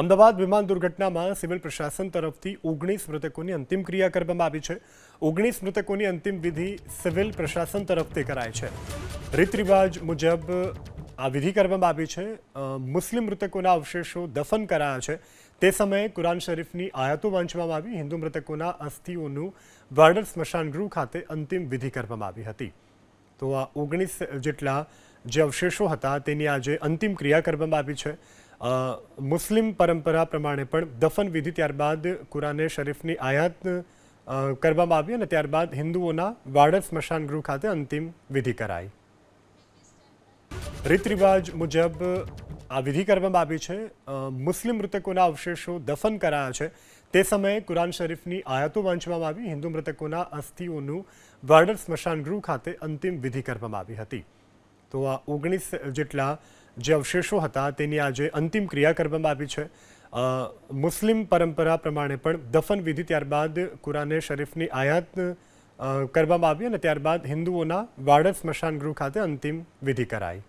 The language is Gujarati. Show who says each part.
Speaker 1: અમદાવાદ વિમાન દુર્ઘટનામાં સિવિલ પ્રશાસન તરફથી ઓગણીસ મૃતકોની અંતિમ ક્રિયા કરવામાં આવી છે. ઓગણીસ મૃતકોની અંતિમ વિધિ સિવિલ પ્રશાસન તરફથી કરાય છે. રીત રિવાજ મુજબ આ વિધિ કરવામાં આવી છે. મુસ્લિમ મૃતકોના અવશેષો દફન કરાયા છે. તે સમયે કુરાન શરીફની આયાતો વાંચવામાં આવી. હિન્દુ મૃતકોના અસ્થિઓનું વાર્ડર સ્મશાન ગૃહ ખાતે અંતિમ વિધિ કરવામાં આવી હતી. તો આ ઓગણીસ જેટલા જે અવશેષો હતા તેની આજે અંતિમ ક્રિયા કરવામાં આવી છે. મુસ્લિમ પરંપરા પ્રમાણે પણ દફન વિધિ ત્યારબાદ કુરાને શરીફની આયાત કરવામાં આવી અને ત્યારબાદ હિન્દુઓના વાડર સ્મશાન ગૃહ ખાતે અંતિમ વિધિ કરાઈ. રીત રિવાજ મુજબ આ વિધિ કરવામાં આવી છે. મુસ્લિમ મૃતકોના અવશેષો દફન કરાયા છે. તે સમયે કુરાન શરીફની આયાતો વાંચવામાં આવી. હિન્દુ મૃતકોના અસ્થિઓનું વાર્ડર સ્મશાન ગૃહ ખાતે અંતિમ વિધિ કરવામાં આવી હતી. તો આ ઓગણીસ જેટલા જે અવશેષો હતા તેની આજે અંતિમ ક્રિયા કરવામાં આવી છે. મુસ્લિમ પરંપરા પ્રમાણે પણ દફન વિધિ ત્યારબાદ કુરાને શરીફની આયાત કરવામાં આવી અને ત્યારબાદ હિન્દુઓના વાડર સ્મશાન ગૃહ ખાતે અંતિમ વિધિ કરાઈ.